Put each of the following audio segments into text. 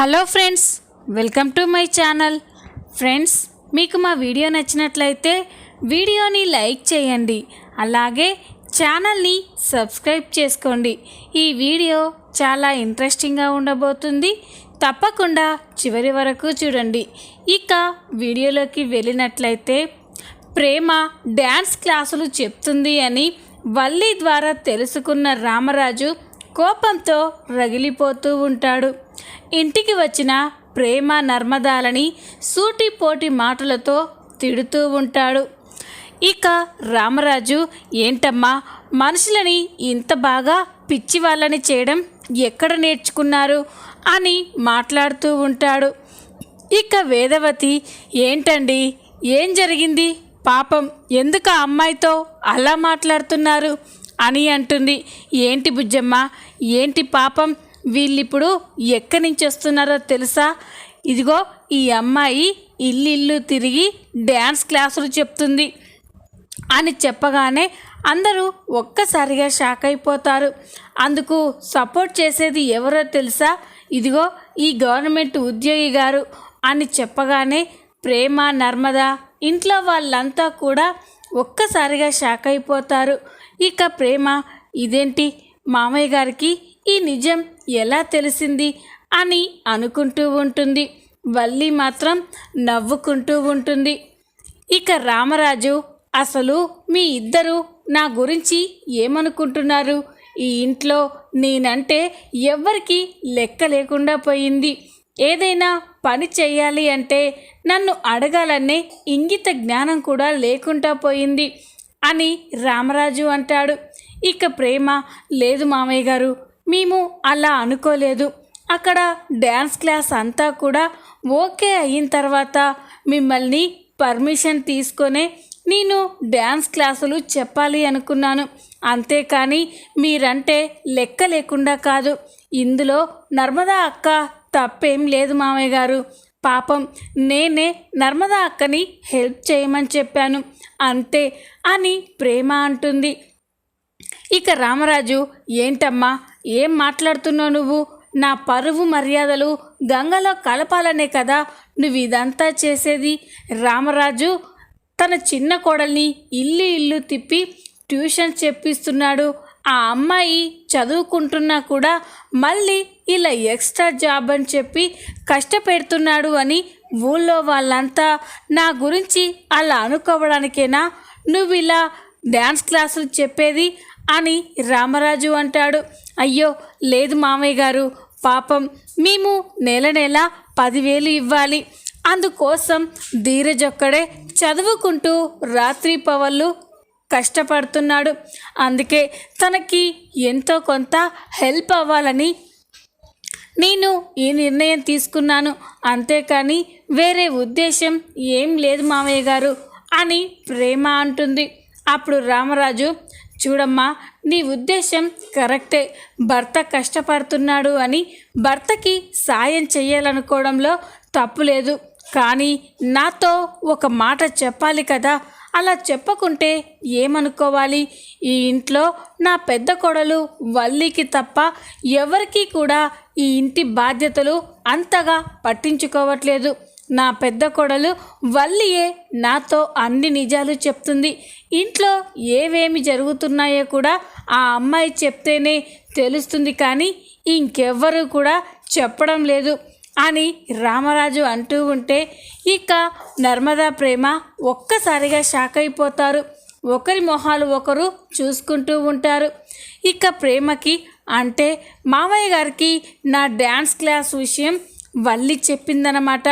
Hello friends welcome to my channel. Friends మీకు మా video నచ్చినట్లయితే వీడియోని లైక్ చేయండి. అలాగే ఛానల్ని సబ్స్క్రైబ్ చేసుకోండి. ఈ వీడియో చాలా ఇంట్రెస్టింగ్గా ఉండబోతుంది. తప్పకుండా చివరి వరకు చూడండి. ఇక వీడియోలోకి వెళ్ళినట్లయితే ప్రేమ డ్యాన్స్ క్లాసులు చెప్తుంది అని వల్లి ద్వారా తెలుసుకున్న రామరాజు కోపంతో రగిలిపోతూ ఉంటాడు. ఇంటికి వచ్చిన ప్రేమ నర్మదాలని సూటిపోటి మాటలతో తిడుతూ ఉంటాడు. ఇక రామరాజు ఏంటమ్మా మనుషులని ఇంత బాగా పిచ్చి వాళ్ళని చేయడం ఎక్కడ నేర్చుకున్నారు? అని మాట్లాడుతూ ఉంటాడు. ఇక వేదవతి ఏంటండి ఏం జరిగింది? పాపం ఎందుకు ఆ అమ్మాయితో అలా మాట్లాడుతున్నారు? అని అంటుంది. ఏంటి బుజ్జమ్మ ఏంటి పాపం? వీళ్ళిప్పుడు ఎక్కడి నుంచి వస్తున్నారో తెలుసా? ఇదిగో ఈ అమ్మాయి ఇల్లు ఇల్లు తిరిగి డ్యాన్స్ క్లాసులు చెప్తుంది అని చెప్పగానే అందరూ ఒక్కసారిగా షాక్ అయిపోతారు. అందుకు సపోర్ట్ చేసేది ఎవరో తెలుసా? ఇదిగో ఈ గవర్నమెంట్ ఉద్యోగి గారు అని చెప్పగానే ప్రేమ నర్మద ఇంట్లో వాళ్ళంతా కూడా ఒక్కసారిగా షాక్ అయిపోతారు. ఇక ప్రేమ ఇదేంటి? మామయ్య గారికి ఈ నిజం ఎలా తెలిసింది అని అనుకుంటూ ఉంటుంది. వల్లి మాత్రం నవ్వుకుంటూ ఉంటుంది. ఇక రామరాజు అసలు మీ ఇద్దరు నా గురించి ఏమనుకుంటున్నారు? ఈ ఇంట్లో నేనంటే ఎవ్వరికి లెక్క లేకుండా పోయింది. ఏదైనా పని చేయాలి అంటే నన్ను అడగాలనే ఇంగిత జ్ఞానం కూడా లేకుండా పోయింది అని రామరాజు అంటాడు. ఇక ప్రేమ లేదు మామయ్య గారు మేము అలా అనుకోలేదు. అక్కడ డ్యాన్స్ క్లాస్ అంతా కూడా ఓకే అయిన తర్వాత మిమ్మల్ని పర్మిషన్ తీసుకొనే నేను డ్యాన్స్ క్లాసులు చెప్పాలి అనుకున్నాను. అంతేకాని మీరంటే లెక్క లేకుండా కాదు. ఇందులో నర్మదా అక్క తప్పేం లేదు మామయ్య గారు. పాపం నేనే నర్మదా అక్కని హెల్ప్ చేయమని చెప్పాను. అంతే అని ప్రేమ అంటుంది. ఇక రామరాజు ఏంటమ్మా ఏం మాట్లాడుతున్నావు నువ్వు? నా పరువు మర్యాదలు గంగలో కలపాలనే కదా నువ్వు ఇదంతా చేసేది. రామరాజు తన చిన్న కోడల్ని ఇల్లు ఇల్లు తిప్పి ట్యూషన్ చెప్పిస్తున్నాడు. ఆ అమ్మాయి చదువుకుంటున్నా కూడా మళ్ళీ ఇలా ఎక్స్ట్రా జాబ్ అని చెప్పి కష్టపెడుతున్నాడు అని ఊళ్ళో వాళ్ళంతా నా గురించి అలా అనుకోవడానికేనా? నువ్వు ఇలా డ్యాన్స్ క్లాసులు చెప్పేది అని రామరాజు అంటాడు. అయ్యో లేదు మామయ్య గారు పాపం. మేము నెల నెల పదివేలు ఇవ్వాలి. అందుకోసం ధీరజొక్కడే చదువుకుంటూ రాత్రి పవళ్ళు కష్టపడుతున్నాడు. అందుకే తనకి ఎంతో కొంత హెల్ప్ అవ్వాలని నేను ఈ నిర్ణయం తీసుకున్నాను. అంతేకాని వేరే ఉద్దేశం ఏం లేదు మామయ్య గారు అని ప్రేమ అంటుంది. అప్పుడు రామరాజు చూడమ్మా నీ ఉద్దేశం కరెక్టే. భర్త కష్టపడుతున్నాడు అని భర్తకి సాయం చేయాలనుకోవడంలో తప్పు లేదు. కానీ నాతో ఒక మాట చెప్పాలి కదా. అలా చెప్పకుంటే ఏమనుకోవాలి? ఈ ఇంట్లో నా పెద్ద కొడలు వల్లికి తప్ప ఎవరికీ కూడా ఈ ఇంటి బాధ్యతలు అంతగా పట్టించుకోవట్లేదు. నా పెద్ద కొడలు వల్లియే నాతో అన్ని నిజాలు చెప్తుంది. ఇంట్లో ఏవేమి జరుగుతున్నాయో కూడా ఆ అమ్మాయి చెప్తేనే తెలుస్తుంది కానీ ఇంకెవ్వరూ కూడా చెప్పడం లేదు అని రామరాజు అంటూ ఉంటే ఇక నర్మదా ప్రేమ ఒక్కసారిగా షాక్ అయిపోతారు. ఒకరి మొహాలు ఒకరు చూసుకుంటూ ఉంటారు. ఇక ప్రేమకి అంటే మామయ్య గారికి నా డ్యాన్స్ క్లాస్ విషయం వల్లి చెప్పిందనమాట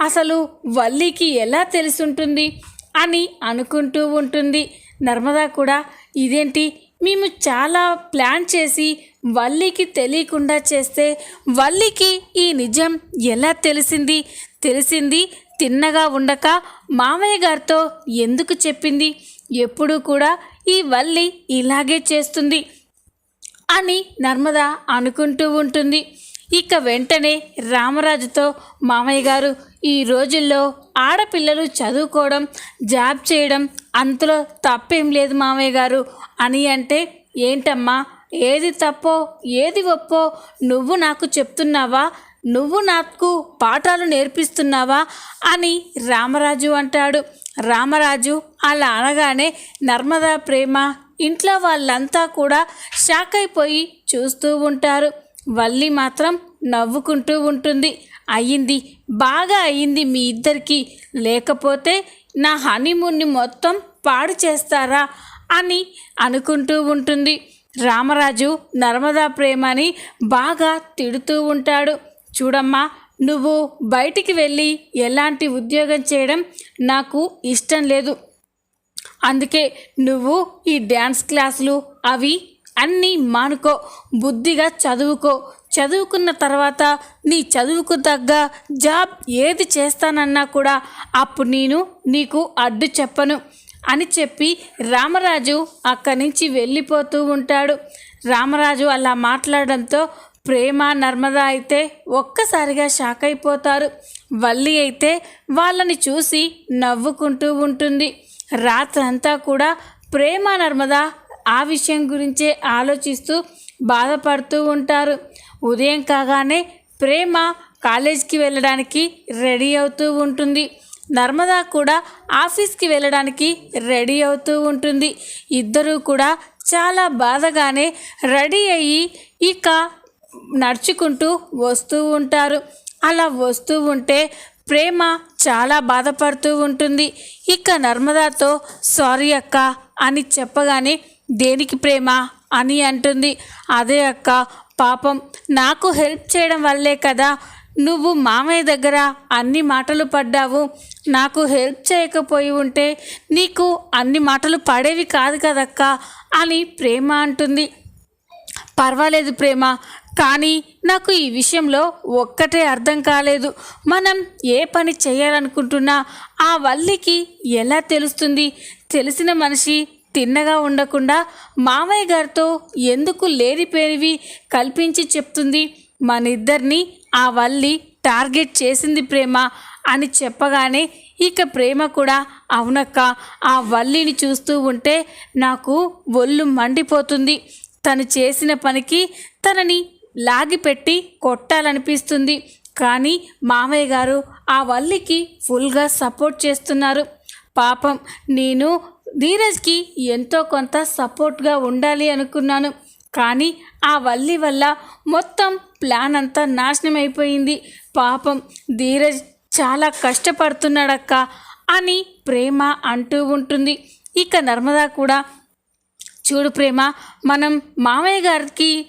అసలు వల్లికి ఎలా తెలుసుంటుంది అని అనుకుంటూ ఉంటుంది. నర్మదా కూడా ఇదేంటి? మేము చాలా ప్లాన్ చేసి వల్లికి తెలియకుండా చేస్తే వల్లికి ఈ నిజం ఎలా తెలిసింది? తెలిసింది తిన్నగా ఉండక మామయ్య గారితో ఎందుకు చెప్పింది? ఎప్పుడూ కూడా ఈ వల్లి ఇలాగే చేస్తుంది అని నర్మదా అనుకుంటూ ఉంటుంది. ఇక వెంటనే రామరాజుతో మామయ్య గారు ఈ రోజుల్లో ఆడపిల్లలు చదువుకోవడం జాబ్ చేయడం అంతలో తప్పేం లేదు మామయ్య గారు. అని అంటే ఏంటమ్మా? ఏది తప్పో ఏది ఒప్పో నువ్వు నాకు చెప్తున్నావా? నువ్వు నాకు పాఠాలు నేర్పిస్తున్నావా? అని రామరాజు అంటాడు. రామరాజు అలా అనగానే నర్మదా ప్రేమ ఇంట్లో వాళ్ళంతా కూడా షాక్ అయిపోయి చూస్తూ ఉంటారు. వల్లి మాత్రం నవ్వుకుంటూ ఉంటుంది. అయ్యింది బాగా అయ్యింది మీ ఇద్దరికి. లేకపోతే నా హనీమూన్ని మొత్తం పాడు చేస్తారా అని అనుకుంటూ ఉంటుంది. రామరాజు నర్మదా ప్రేమని బాగా తిడుతూ ఉంటాడు. చూడమ్మా నువ్వు బయటికి వెళ్ళి ఎలాంటి ఉద్యోగం చేయడం నాకు ఇష్టం లేదు. అందుకే నువ్వు ఈ డ్యాన్స్ క్లాసులు అవి అన్నీ మానుకో బుద్ధిగా చదువుకో. చదువుకున్న తర్వాత నీ చదువుకు తగ్గ జాబ్ ఏది చేస్తానన్నా కూడా అప్పుడు నేను నీకు అడ్డు చెప్పను అని చెప్పి రామరాజు అక్కడి నుంచి వెళ్ళిపోతూ ఉంటాడు. రామరాజు అలా మాట్లాడడంతో ప్రేమ నర్మద అయితే ఒక్కసారిగా షాక్ అయిపోతారు. వల్లి అయితే వాళ్ళని చూసి నవ్వుకుంటూ ఉంటుంది. రాత్రంతా కూడా ప్రేమ నర్మద ఆ విషయం గురించే ఆలోచిస్తూ బాధపడుతూ ఉంటారు. ఉదయం కాగానే ప్రేమ కాలేజీకి వెళ్ళడానికి రెడీ అవుతూ ఉంటుంది. నర్మదా కూడా ఆఫీస్కి వెళ్ళడానికి రెడీ అవుతూ ఉంటుంది. ఇద్దరూ కూడా చాలా బాధగానే రెడీ అయ్యి ఇక నడుచుకుంటూ వస్తూ ఉంటారు. అలా వస్తూ ఉంటే ప్రేమ చాలా బాధపడుతూ ఉంటుంది. ఇక నర్మదాతో సారీ అక్క అని చెప్పగానే దేనికి ప్రేమ అని అంటుంది. అదే అక్క పాపం నాకు హెల్ప్ చేయడం వల్లే కదా నువ్వు మామయ్య దగ్గర అన్ని మాటలు పడ్డావు. నాకు హెల్ప్ చేయకపోయి ఉంటే నీకు అన్ని మాటలు పడేవి కాదు కదక్క అని ప్రేమ అంటుంది. పర్వాలేదు ప్రేమ కానీ నాకు ఈ విషయంలో ఒక్కటే అర్థం కాలేదు. మనం ఏ పని చేయాలనుకుంటున్నా ఆ వల్లికి ఎలా తెలుస్తుంది? తెలిసిన మనిషి తిన్నగా ఉండకుండా మామయ్య గారితో ఎందుకు లేనిపోయినవి కల్పించి చెప్తుంది? మన ఇద్దరిని ఆ వల్లి టార్గెట్ చేసింది ప్రేమ అని చెప్పగానే ఇక ప్రేమ కూడా అవునక్క ఆ వల్లిని చూస్తూ ఉంటే నాకు ఒళ్ళు మండిపోతుంది. తను చేసిన పనికి తనని లాగిపెట్టి కొట్టాలనిపిస్తుంది. కానీ మామయ్య గారు ఆ వల్లికి ఫుల్గా సపోర్ట్ చేస్తున్నారు. పాపం నేను ధీరజ్కి ఎంతో కొంత సపోర్ట్గా ఉండాలి అనుకున్నాను. కానీ ఆ వల్లి వల్ల మొత్తం ప్లాన్ అంతా నాశనం అయిపోయింది. పాపం ధీరజ్ చాలా కష్టపడుతున్నాడక్క అని ప్రేమ అంటూ ఉంటుంది. ఇక నర్మదా కూడా చూడు ప్రేమ మనం మామయ్య గారికి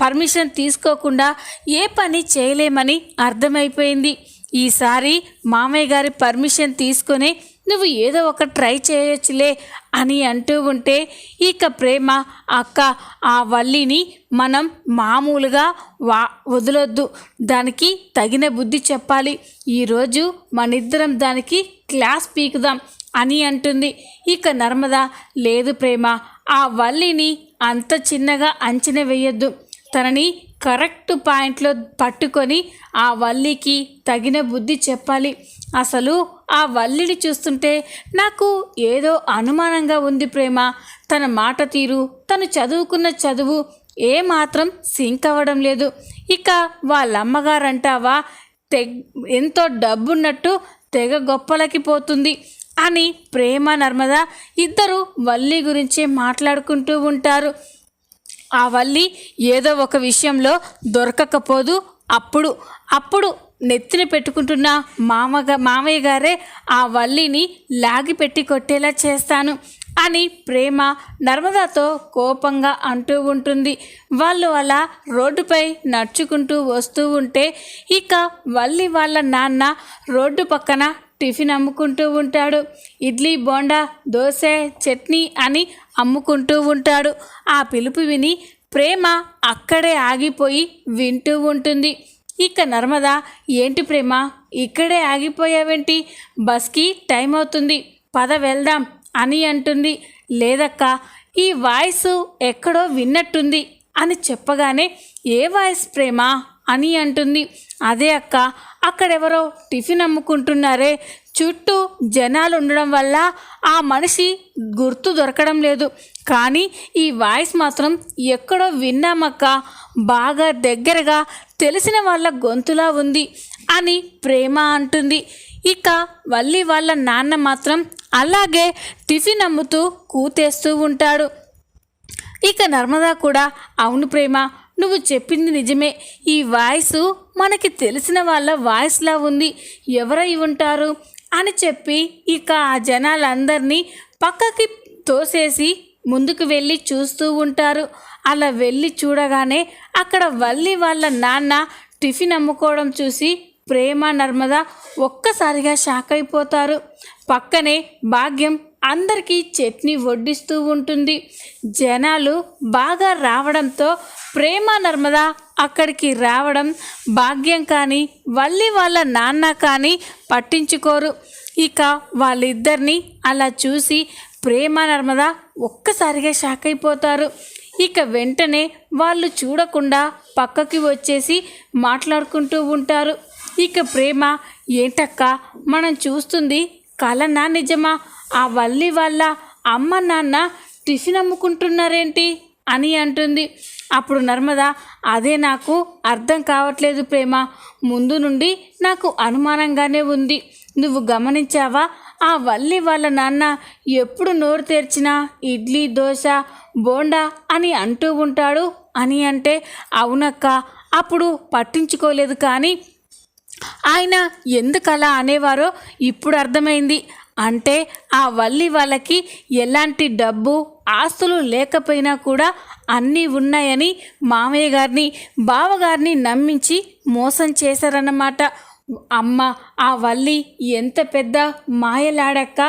పర్మిషన్ తీసుకోకుండా ఏ పని చేయలేమని అర్థమైపోయింది. ఈసారి మామయ్య గారి పర్మిషన్ తీసుకొని నువ్వు ఏదో ఒక ట్రై చేయొచ్చులే అని అంటూ ఉంటే ఇక ప్రేమ అక్క ఆ వల్లిని మనం మామూలుగా వా వదలొద్దు. దానికి తగిన బుద్ధి చెప్పాలి. ఈరోజు మనిద్దరం దానికి క్లాస్ పీకుదాం అని అంటుంది. ఇక నర్మద లేదు ప్రేమ ఆ వల్లిని అంత చిన్నగా అంచనా వేయొద్దు. తనని కరెక్ట్ పాయింట్లో పట్టుకొని ఆ వల్లికి తగిన బుద్ధి చెప్పాలి. అసలు ఆ వల్లిని చూస్తుంటే నాకు ఏదో అనుమానంగా ఉంది ప్రేమ. తన మాట తీరు తను చదువుకున్న చదువు ఏ మాత్రం సింక్ అవ్వడం లేదు. ఇక వాళ్ళమ్మగారంటావా? తె ఎంతో డబ్బున్నట్టు తెగ గొప్పలకి పోతుంది అని ప్రేమ నర్మద ఇద్దరు వల్లి గురించే మాట్లాడుకుంటూ ఉంటారు. ఆ వల్లి ఏదో ఒక విషయంలో దొరకకపోదు అప్పుడు. అప్పుడు నెత్తిన పెట్టుకుంటున్న మామగా మామయ్య గారే ఆ వల్లిని లాగి పెట్టి కొట్టేలా చేస్తాను అని ప్రేమ నర్మదాతో కోపంగా అంటూ ఉంటుంది. వాళ్ళు అలా రోడ్డుపై నడుచుకుంటూ వస్తూ ఉంటే ఇక వల్లి వాళ్ళ నాన్న రోడ్డు పక్కన టిఫిన్ అమ్ముకుంటూ ఉంటాడు. ఇడ్లీ బోండా దోశ చట్నీ అని అమ్ముకుంటూ ఉంటాడు. ఆ పిలుపు విని ప్రేమ అక్కడే ఆగిపోయి వింటూ ఉంటుంది. ఇక నర్మద ఏంటి ప్రేమ? ఇక్కడే ఆగిపోయావేంటి? బస్కి టైం అవుతుంది. పద వెళ్దాం అని అంటుంది. లేదక్క ఈ వాయిస్ ఎక్కడో విన్నట్టుంది అని చెప్పగానే ఏ వాయిస్ ప్రేమ? అని అంటుంది. అదే అక్క అక్కడెవరో టిఫిన్ అమ్ముకుంటున్నారే చుట్టూ జనాలు ఉండడం వల్ల ఆ మనిషి గుర్తు దొరకడం లేదు. కానీ ఈ వాయిస్ మాత్రం ఎక్కడో విన్నామక్క బాగా దగ్గరగా తెలిసిన వాళ్ళ గొంతులా ఉంది అని ప్రేమ అంటుంది. ఇక వల్లి వాళ్ళ నాన్న మాత్రం అలాగే టిఫిన్ అమ్ముతూ కూతేస్తూ ఉంటాడు. ఇక నర్మదా కూడా అవును ప్రేమ నువ్వు చెప్పింది నిజమే. ఈ వాయిస్ మనకి తెలిసిన వాళ్ళ వాయిస్లా ఉంది. ఎవరై ఉంటారు? అని చెప్పి ఇక ఆ జనాలందరినీ పక్కకి తోసేసి ముందుకు వెళ్ళి చూస్తూ ఉంటారు. అలా వెళ్ళి చూడగానే అక్కడ వల్లి వాళ్ళ నాన్న టిఫిన్ అమ్ముకోవడం చూసి ప్రేమ నర్మద ఒక్కసారిగా షాక్ అయిపోతారు. పక్కనే భాగ్యం అందరికీ చట్నీ వడ్డిస్తూ ఉంటుంది. జనాలు బాగా రావడంతో ప్రేమ నర్మద అక్కడికి రావడం భాగ్యం కానీ వల్లి వాళ్ళ నాన్న కానీ పట్టించుకోరు. ఇక వాళ్ళిద్దరిని అలా చూసి ప్రేమ నర్మద ఒక్కసారిగా షాక్ అయిపోతారు. ఇక వెంటనే వాళ్ళు చూడకుండా పక్కకి వచ్చేసి మాట్లాడుకుంటూ ఉంటారు. ఇక ప్రేమ ఏంటక్క మనం చూస్తుంది కలనా నిజమా? ఆ వల్లి వాళ్ళ అమ్మ నాన్న టిఫిన్ అమ్ముకుంటున్నారేంటి? అని అంటుంది. అప్పుడు నర్మద అదే నాకు అర్థం కావట్లేదు ప్రేమ. ముందు నుండి నాకు అనుమానంగానే ఉంది. నువ్వు గమనించావా? ఆ వల్లి వాళ్ళ నాన్న ఎప్పుడు నోరు తెరిచినా ఇడ్లీ దోశ బోండా అని అంటూ ఉంటాడు అని అంటే అవునక్క అప్పుడు పట్టించుకోలేదు కానీ ఆయన ఎందుకలా అనేవారో ఇప్పుడు అర్థమైంది. అంటే ఆ వల్లి వాళ్ళకి ఎలాంటి డబ్బు ఆస్తులు లేకపోయినా కూడా అన్నీ ఉన్నాయని మామయ్య గారిని బావగారిని నమ్మించి మోసం చేశారన్నమాట. అమ్మ ఆ వల్లి ఎంత పెద్ద మాయలాడక్క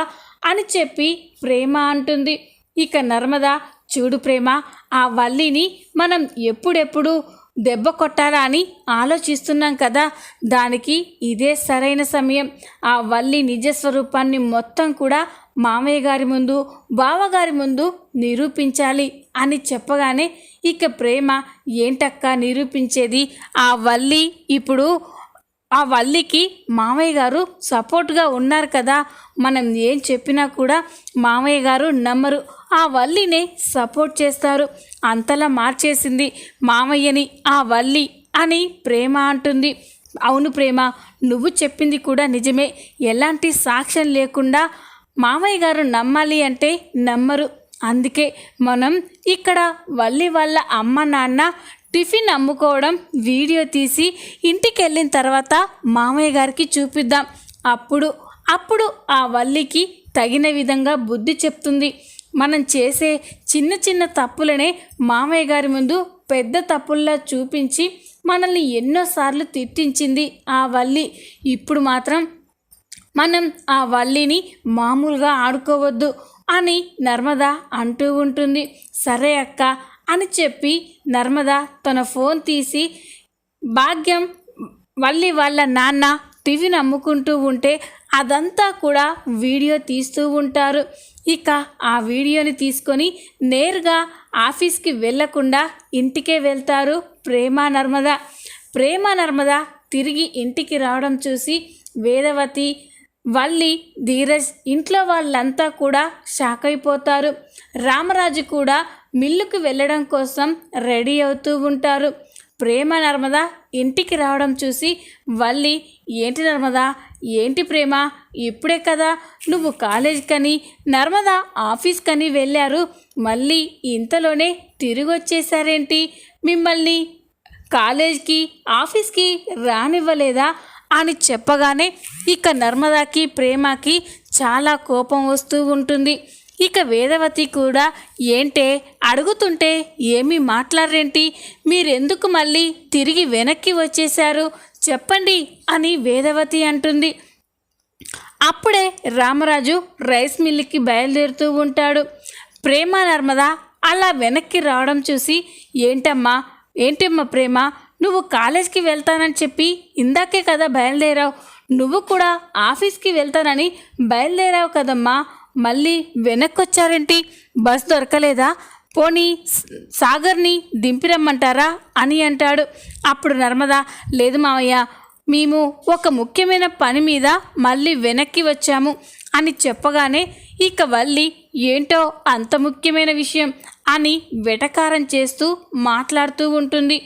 అని చెప్పి ప్రేమ అంటుంది. ఇక నర్మద చూడు ప్రేమ ఆ వల్లిని మనం ఎప్పుడెప్పుడు దెబ్బ కొట్టాలా అని ఆలోచిస్తున్నాం కదా. దానికి ఇదే సరైన సమయం. ఆ వల్లి నిజస్వరూపాన్ని మొత్తం కూడా మామయ్య గారి ముందు బావగారి ముందు నిరూపించాలి అని చెప్పగానే ఇక ప్రేమ ఏంటక్కా నిరూపించేది? ఆ వల్లి ఇప్పుడు ఆ వల్లికి మామయ్య గారు సపోర్ట్గా ఉన్నారు కదా మనం ఏం చెప్పినా కూడా మామయ్య గారు నమ్మరు. ఆ వల్లినే సపోర్ట్ చేస్తారు. అంతలా మార్చేసింది మామయ్యని ఆ వల్లి అని ప్రేమ అంటుంది. అవును ప్రేమ నువ్వు చెప్పింది కూడా నిజమే. ఎలాంటి సాక్ష్యం లేకుండా మామయ్య గారు నమ్మాలి అంటే నమ్మరు. అందుకే మనం ఇక్కడ వల్లి వాళ్ళ అమ్మ నాన్న టిఫిన్ అమ్ముకోవడం వీడియో తీసి ఇంటికి వెళ్ళిన తర్వాత మామయ్య గారికి చూపిద్దాం. అప్పుడు అప్పుడు ఆ వల్లికి తగిన విధంగా బుద్ధి చెప్తుంది. మనం చేసే చిన్న చిన్న తప్పులనే మామయ్య గారి ముందు పెద్ద తప్పుల్లా చూపించి మనల్ని ఎన్నోసార్లు తిట్టించింది ఆ వల్లి. ఇప్పుడు మాత్రం మనం ఆ వల్లిని మామూలుగా ఆడుకోవద్దు అని నర్మదా అంటూ ఉంటుంది. సరే అక్క అని చెప్పి నర్మద తన ఫోన్ తీసి భాగ్యం వల్లి వాళ్ళ నాన్న టిఫిన్ అమ్ముకుంటూ ఉంటే అదంతా కూడా వీడియో తీస్తూ ఉంటారు. ఇక ఆ వీడియోని తీసుకొని నేరుగా ఆఫీస్కి వెళ్ళకుండా ఇంటికే వెళ్తారు ప్రేమ నర్మద. ప్రేమ నర్మద తిరిగి ఇంటికి రావడం చూసి వేదవతి వల్లి ధీరజ్ ఇంట్లో వాళ్ళంతా కూడా షాక్ అయిపోతారు. రామరాజు కూడా మిల్లుకు వెళ్ళడం కోసం రెడీ అవుతూ ఉంటారు. ప్రేమ నర్మద ఇంటికి రావడం చూసి వల్లి ఏంటి నర్మద? ఏంటి ప్రేమ? ఇప్పుడే కదా. నువ్వు కాలేజీకని నర్మద ఆఫీస్కని వెళ్ళారు. మళ్ళీ ఇంతలోనే తిరిగి వచ్చేసారేంటి? మిమ్మల్ని కాలేజ్కి ఆఫీస్కి రానివ్వలేదా? అని చెప్పగానే ఇక నర్మదాకి ప్రేమకి చాలా కోపం వస్తూ ఉంటుంది. ఇక వేదవతి కూడా ఏంటే? అడుగుతుంటే ఏమీ మాట్లాడరేంటి? మీరెందుకు మళ్ళీ తిరిగి వెనక్కి వచ్చేశారు? చెప్పండి అని వేదవతి అంటుంది. అప్పుడే రామరాజు రైస్ మిల్లుకి బయలుదేరుతూ ఉంటాడు. ప్రేమ నర్మద అలా వెనక్కి రావడం చూసి ఏంటమ్మా? ఏంటమ్మా ప్రేమ? నువ్వు కాలేజ్కి వెళ్తానని చెప్పి ఇందాకే కదా బయలుదేరావు. నువ్వు కూడా ఆఫీస్కి వెళ్తానని బయలుదేరావు కదమ్మా. మళ్ళీ వెనక్కి వచ్చారేంటి బస్ దొరకలేదా? పోనీ సాగర్ని దింపిరమ్మంటారా అని అంటాడు. అప్పుడు నర్మద లేదు మావయ్య మేము ఒక ముఖ్యమైన పని మీద మళ్ళీ వెనక్కి వచ్చాము అని చెప్పగానే ఇక వల్లి ఏంటో అంత ముఖ్యమైన విషయం అని వెటకారం చేస్తూ మాట్లాడుతూ ఉంటుంది.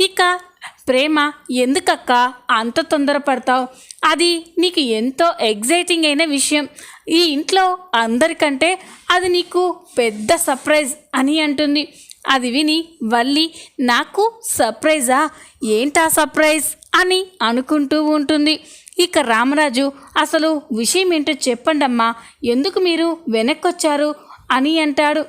ఇక ప్రేమ ఎందుకక్క? అంత తొందరపడతావు? అది నీకు ఎంతో ఎగ్జైటింగ్ అయిన విషయం. ఈ ఇంట్లో అందరికంటే అది నీకు పెద్ద సర్ప్రైజ్ అని అంటుంది. అది విని వల్లి నాకు సర్ప్రైజా ఏంటా సర్ప్రైజ్ అని అనుకుంటూ ఉంటుంది. ఇక రామరాజు అసలు విషయం ఏంటో చెప్పండమ్మా. ఎందుకు మీరు వెనక్కొచ్చారు? అని అంటాడు.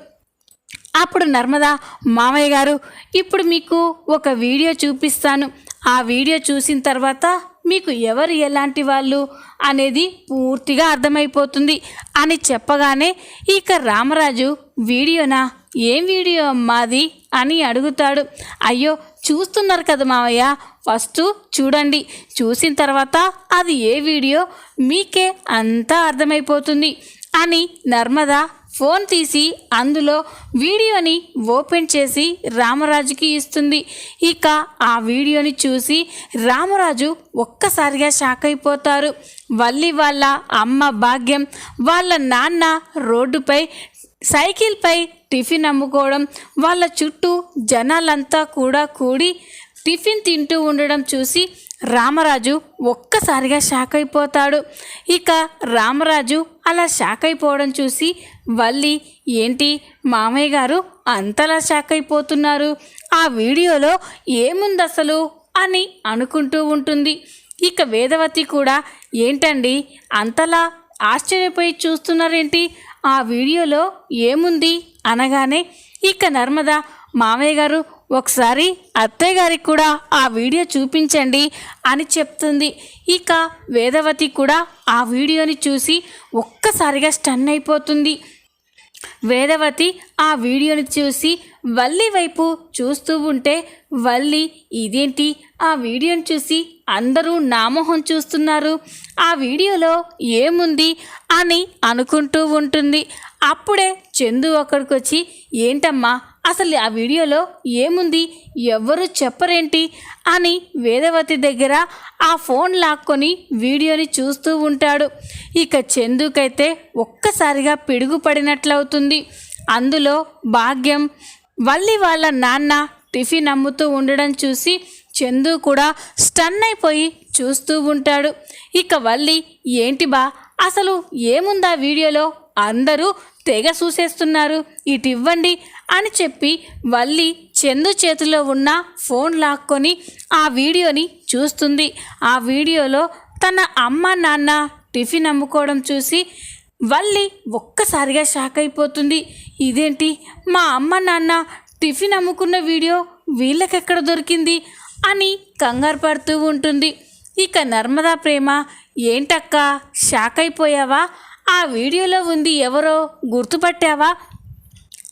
అప్పుడు నర్మదా మామయ్య గారు ఇప్పుడు మీకు ఒక వీడియో చూపిస్తాను. ఆ వీడియో చూసిన తర్వాత మీకు ఎవరు ఎలాంటి వాళ్ళు అనేది పూర్తిగా అర్థమైపోతుంది అని చెప్పగానే ఇక రామరాజు వీడియోనా? ఏం వీడియో అమ్మాది? అని అడుగుతాడు. అయ్యో చూస్తున్నారు కదా మావయ్య ఫస్ట్ చూడండి. చూసిన తర్వాత అది ఏ వీడియో? మీకే అంతా అర్థమైపోతుంది అని నర్మద ఫోన్ తీసి అందులో వీడియోని ఓపెన్ చేసి రామరాజుకి ఇస్తుంది. ఇక ఆ వీడియోని చూసి రామరాజు ఒక్కసారిగా షాక్ అయిపోతారు. వల్లి వాళ్ళ అమ్మ భాగ్యం వాళ్ళ నాన్న రోడ్డుపై సైకిల్పై టిఫిన్ అమ్ముకోవడం వాళ్ళ చుట్టూ జనాలంతా కూడా కూడి టిఫిన్ తింటూ ఉండడం చూసి రామరాజు ఒక్కసారిగా షాక్ అయిపోతాడు. ఇక రామరాజు అలా షాక్ అయిపోవడం చూసి వల్లి ఏంటి మామయ్య గారు అంతలా షాక్ అయిపోతున్నారు? ఆ వీడియోలో ఏముంది అసలు అని అనుకుంటూ ఉంటుంది. ఇక వేదవతి కూడా ఏంటండి అంతలా ఆశ్చర్యపోయి చూస్తున్నారేంటి? ఆ వీడియోలో ఏముంది? అనగానే ఇక నర్మద మామయ్య గారు ఒకసారి అత్తయ్య గారికి కూడా ఆ వీడియో చూపించండి అని చెప్తుంది. ఇక వేదవతి కూడా ఆ వీడియోని చూసి ఒక్కసారిగా స్టన్ అయిపోతుంది. వేదవతి ఆ వీడియోని చూసి వల్లి వైపు చూస్తూ ఉంటే వల్లి ఇదేంటి? ఆ వీడియోని చూసి అందరూ నామోహం చూస్తున్నారు. ఆ వీడియోలో ఏముంది? అని అనుకుంటూ ఉంటుంది. అప్పుడే చందు అక్కడికి వచ్చి ఏంటమ్మా అసలు ఆ వీడియోలో ఏముంది? ఎవ్వరు చెప్పరేంటి? అని వేదవతి దగ్గర ఆ ఫోన్ లాక్కొని వీడియోని చూస్తూ ఉంటాడు. ఇక చందుకైతే ఒక్కసారిగా పిడుగు పడినట్లవుతుంది అందులో భాగ్యం వల్లి వాళ్ళ నాన్న టిఫిన్ అమ్ముతూ ఉండడం చూసి చందు కూడా స్టన్ అయిపోయి చూస్తూ ఉంటాడు. ఇక వల్లి ఏంటి బా అసలు ఏముందా వీడియోలో? అందరూ తెగ చూసేస్తున్నారు. ఇటివ్వండి అని చెప్పి వల్లి చందు చేతిలో ఉన్న ఫోన్ లాక్కొని ఆ వీడియోని చూస్తుంది. ఆ వీడియోలో తన అమ్మ నాన్న టిఫిన్ అమ్ముకోవడం చూసి వల్లి ఒక్కసారిగా షాక్ అయిపోతుంది. ఇదేంటి? మా అమ్మ నాన్న టిఫిన్ అమ్ముకున్న వీడియో వీళ్ళకెక్కడ దొరికింది? అని కంగారు పడుతూ ఉంటుంది. ఇక నర్మదా ప్రేమ ఏంటక్క? షాక్ అయిపోయావా? ఆ వీడియోలో ఉంది ఎవరో? గుర్తుపట్టావా?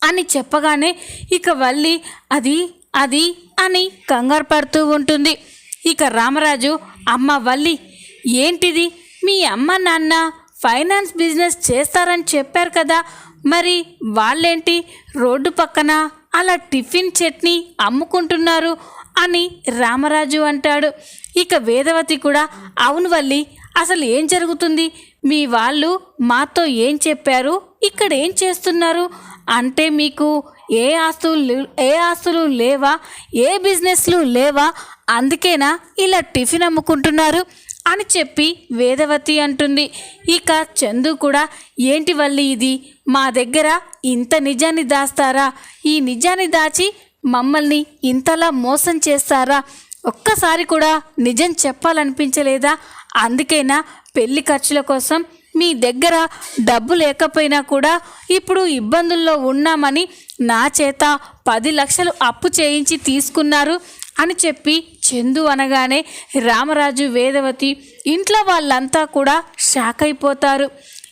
అని చెప్పగానే ఇక వల్లి అది అది అని కంగారు పడుతూ ఉంటుంది. ఇక రామరాజు అమ్మ వల్లి ఏంటిది? మీ అమ్మ నాన్న ఫైనాన్స్ బిజినెస్ చేస్తారని చెప్పారు కదా మరి వాళ్ళేంటి? రోడ్డు పక్కన అలా టిఫిన్ చట్నీ అమ్ముకుంటున్నారు అని రామరాజు అంటాడు. ఇక వేదవతి కూడా అవును వల్లి అసలు ఏం జరుగుతుంది? మీ వాళ్ళు మాతో ఏం చెప్పారు? ఇక్కడ ఏం చేస్తున్నారు? అంటే మీకు ఏ ఆస్తులు లే- ఏ ఆస్తులు లేవా? ఏ బిజినెస్లు లేవా? అందుకేనా ఇలా టిఫిన్ అమ్ముకుంటున్నారు? అని చెప్పి వేదవతి అంటుంది. ఇక చందు కూడా ఏంటి వల్లి ఇది? మా దగ్గర ఇంత నిజాన్ని దాస్తారా? ఈ నిజాన్ని దాచి మమ్మల్ని ఇంతలా మోసం చేస్తారా? ఒక్కసారి కూడా నిజం చెప్పాలనిపించలేదా? అందుకేనా పెళ్ళి ఖర్చుల కోసం మీ దగ్గర డబ్బు లేకపోయినా కూడా ఇప్పుడు ఇబ్బందుల్లో ఉన్నామని నా చేత పది లక్షలు అప్పు చేయించి తీసుకున్నారు అని చెప్పి చందు అనగానే రామరాజు వేదవతి ఇంట్లో వాళ్ళంతా కూడా షాక్ అయిపోతారు.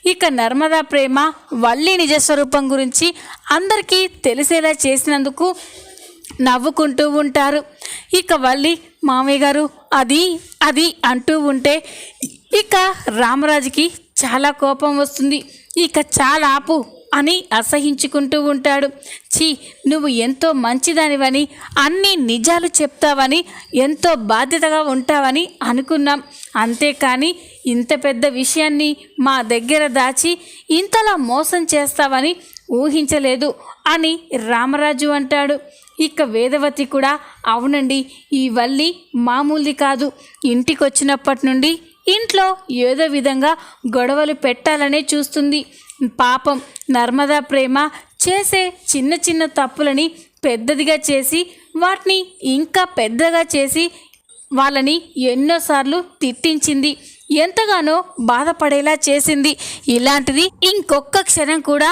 ఇక నర్మదా ప్రేమ వల్లి నిజస్వరూపం గురించి అందరికీ తెలిసేలా చేసినందుకు నవ్వుకుంటూ ఉంటారు. ఇక వల్లి మామయ్య గారు అది అది అంటూ ఉంటే ఇక రామరాజుకి చాలా కోపం వస్తుంది. ఇక చాలా ఆపు అని అసహించుకుంటూ ఉంటాడు. ఛీ నువ్వు ఎంతో మంచిదానివని అన్ని నిజాలు చెప్తావని ఎంతో బాధ్యతగా ఉంటావని అనుకున్నాం. అంతేకాని ఇంత పెద్ద విషయాన్ని మా దగ్గర దాచి ఇంతలా మోసం చేస్తావని ఊహించలేదు అని రామరాజు అంటాడు. ఇక వేదవతి కూడా అవునండి ఈ వల్లి మామూలుది కాదు. ఇంటికి వచ్చినప్పటి నుండి ఇంట్లో ఏదో విధంగా గొడవలు పెట్టాలనే చూస్తుంది. పాపం నర్మదా ప్రేమ చేసే చిన్న చిన్న తప్పులని పెద్దదిగా చేసి వాటిని ఇంకా పెద్దగా చేసి వాళ్ళని ఎన్నోసార్లు తిట్టించింది. ఎంతగానో బాధపడేలా చేసింది. ఇలాంటిది ఇంకొక క్షణం కూడా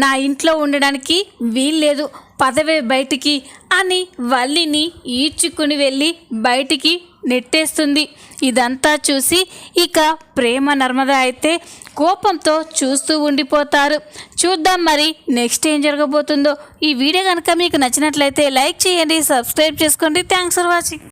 నా ఇంట్లో ఉండడానికి వీల్లేదు పదవే బయటికి అని వల్లిని ఈడ్చుకుని వెళ్ళి బయటికి నెట్టేస్తుంది. ఇదంతా చూసి ఇక ప్రేమ నర్మద అయితే కోపంతో చూస్తూ ఉండిపోతారు. చూద్దాం మరి నెక్స్ట్ ఏం జరగబోతుందో. ఈ వీడియో కనుక మీకు నచ్చినట్లయితే లైక్ చేయండి సబ్స్క్రైబ్ చేసుకోండి. Thanks for watching.